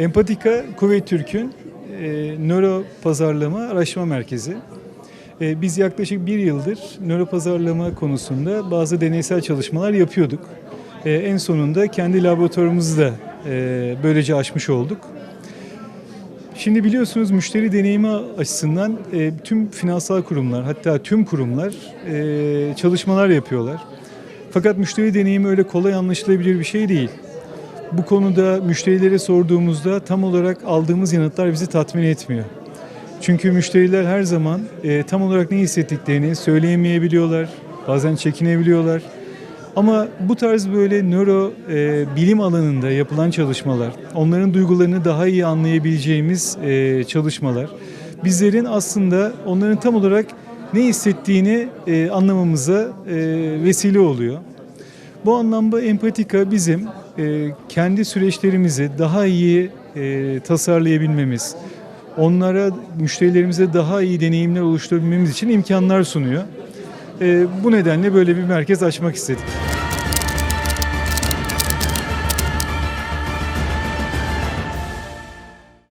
Empatika Kuveyt Türk'ün e, nöro pazarlama araştırma merkezi. E, biz yaklaşık bir yıldır nöro pazarlama konusunda bazı deneysel çalışmalar yapıyorduk. E, en sonunda kendi laboratuvarımızı da e, böylece açmış olduk. Şimdi biliyorsunuz müşteri deneyimi açısından e, tüm finansal kurumlar hatta tüm kurumlar e, çalışmalar yapıyorlar. Fakat müşteri deneyimi öyle kolay anlaşılabilir bir şey değil. Bu konuda müşterilere sorduğumuzda tam olarak aldığımız yanıtlar bizi tatmin etmiyor. Çünkü müşteriler her zaman e, tam olarak ne hissettiklerini söyleyemeyebiliyorlar, bazen çekinebiliyorlar. Ama bu tarz böyle nöro e, bilim alanında yapılan çalışmalar, onların duygularını daha iyi anlayabileceğimiz e, çalışmalar, bizlerin aslında onların tam olarak ne hissettiğini e, anlamamıza e, vesile oluyor. Bu anlamda empatika bizim e, kendi süreçlerimizi daha iyi e, tasarlayabilmemiz, onlara, müşterilerimize daha iyi deneyimler oluşturabilmemiz için imkanlar sunuyor. E, bu nedenle böyle bir merkez açmak istedik.